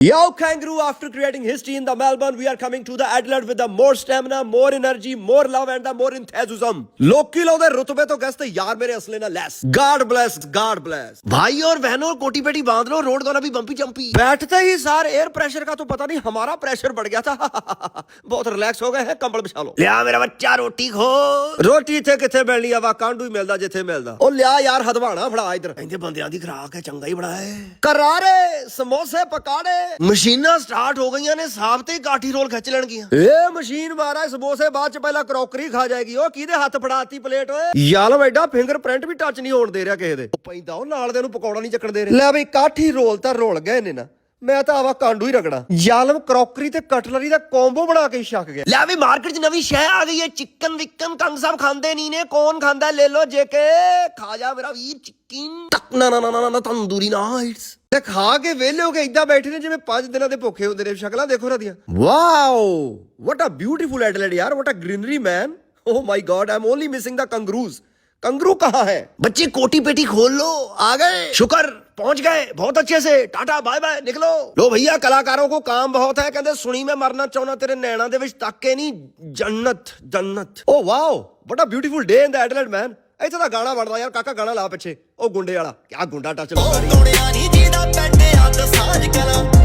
Yo, kangaroo, after creating history in the Melbourne, we are coming to the Adelaide with the more stamina, more energy, more love and the more enthusiasm. ਲੋਕੀ ਲਾਉਂਦੇ ਰੁਤਬੇ ਤੋਂ ਗਸਤ ਯਾਰ ਮੇਰੇ ਅਸਲੇ ਨਾਲ ਲੈਸ God bless, God bless. भाई और बहनों कोटी पेटी बांध लो रोड दोनों भी बम्पी चम्पी बैठते ही सार एयर प्रेशर का तो पता नहीं हमारा प्रेशर बढ़ गया था बहुत रिलैक्स हो गए हैं कंबल बिछा लो लिया मेरा बच्चा रोटी खो ਰੋਟੀ ਇੱਥੇ ਕਿੱਥੇ ਮਿਲਣੀ ਆ ਵਾ ਕਾਂਡੂ ਹੀ ਮਿਲਦਾ ਜਿੱਥੇ ਮਿਲਦਾ ਉਹ ਲਿਆ ਯਾਰ ਹਦਵਾਣਾ ਫੜਾ ਇਧਰ ਕਹਿੰਦੇ ਬੰਦਿਆਂ ਦੀ ਖਰਾਕ ਹੈ ਚੰਗਾ ਹੀ ਬੜਾ ਹੈ ਕਰਾਰੇ ਸਮੋਸੇ ਪਕਾੜੇ ਮਸ਼ੀਨਾਂ ਸਟਾਰਟ ਹੋ ਗਈਆਂ ਨੇ ਸਾਫ਼ ਤੇ ਕਾਠੀ ਰੋਲ ਖਿੱਚ ਲੈਣਗੀਆਂ। ਇਹ ਮਸ਼ੀਨ ਮਾਰਾ ਸਮੋਸੇ ਬਾਅਦ ਚ ਪਹਿਲਾਂ ਕਰੋਕਰੀ ਖਾ ਜਾਏਗੀ। ਉਹ ਕਿਹਦੇ ਹੱਥ ਫੜਾਤੀ ਪਲੇਟ? ਓਏ ਯਾਲਮ ਐਡਾ ਫਿੰਗਰਪ੍ਰਿੰਟ ਵੀ ਟੱਚ ਨਹੀਂ ਹੋਣ ਦੇ ਰਿਹਾ ਕਿਸੇ ਦੇ। ਉਹ ਪੈਂਦਾ ਉਹ ਨਾਲ ਦੇ ਨੂੰ ਪਕੌੜਾ ਨਹੀਂ ਚੱਕਣ ਦੇ ਰਿਹਾ। ਲੈ ਬਈ ਕਾਠੀ ਰੋਲ ਤਾਂ ਰੋਲ ਗਏ ਨੇ ਨਾ। ਮੈਂ ਤਾਂ ਆਵਾ ਕਾਂਡੂ ਹੀ ਰਗੜਾ। ਯਾਲਮ ਕਰੋਕਰੀ ਤੇ ਕਟਲਰੀ ਦਾ ਕੰਬੋ ਬਣਾ ਕੇ ਛੱਕ ਗਿਆ। ਲੈ ਵੀ ਮਾਰਕੀਟ 'ਚ ਨਵੀਂ ਸ਼ੈ ਆ ਗਈ ਹੈ ਚਿਕਨ ਵਿਕਨ ਕੰਗ ਸਾਹਿਬ ਖਾਂਦੇ ਨਹੀਂ ਨੇ ਕੌਣ ਖਾਂਦਾ ਲੈ ਲੋ ਜੇ ਕੇ ਖਾ ਜਾ ਮੇਰਾ ਵੀਰ ਚਿਕਨ। ਨਾ ਨਾ ਨਾ ਨਾ ਤੰਦੂਰੀ ਨਾਈਟਸ ਤੇ ਖਾ ਕੇ ਵਿਹਲੇ ਕੇ ਇਦਾਂ ਬੈਠੇ ਨੇ ਜਿਵੇਂ ਪੰਜ ਦਿਨਾਂ ਦੇ ਭੁੱਖੇ ਹੁੰਦੇ ਨੇ। ਸ਼ਕਲਾਂ ਦੇਖੋ ਨਾ ਵਾਓ ਵਾਟ ਅ ਬਿਊਟੀਫੁਲ ਐਟਲੈਟ ਯਾਰ what uh greenery man oh my god I'm only missing the kangaroos kangaroo ਕਹਾਂ ਹੈ? ਬੱਚੇ ਕੋਟੀ ਪੇਟੀ ਖੋਲ ਲੋ ਆ ਗਏ। ਸ਼ੁਕਰ। ਪਹੁੰਚ ਗਏ ਬਹੁਤ ਅੱਛੇ ਸੇ ਟਾਟਾ ਬਾਏ ਬਾਏ ਨਿਕਲੋ ਲੋ ਭਈਆ ਕਲਾਕਾਰਾਂ ਕੋ ਕਾਮ ਬਹੁਤ ਹੈ ਕਹਿੰਦੇ ਸੁਣੀ ਮੈਂ ਮਰਨਾ ਚਾਹੁੰਦਾ ਤੇਰੇ ਨੈਣਾ ਦੇ ਵਿੱਚ ਤੱਕੇ ਨਹੀਂ ਜੰਨਤ ਜੰਨਤ ਓ wow what beautiful day in the Adelaide man ਇੱਥੇ ਦਾ ਗਾਣਾ ਵੜਦਾ ਯਾਰ ਕਾਕਾ ਗਾਣਾ ਲਾ ਪਿੱਛੇ ਉਹ ਗੁੰਡੇ ਵਾਲਾ ਕਿਆ ਗੁੰਡਾ ਟੱਚ ਲਾਉਂਦਾ ਨਹੀਂ ਗੁੰਡਿਆ ਨਹੀਂ ਜਿਹਦਾ ਪੈਂਦੇ ਹੱਥ ਸਾਜ ਕਲਾ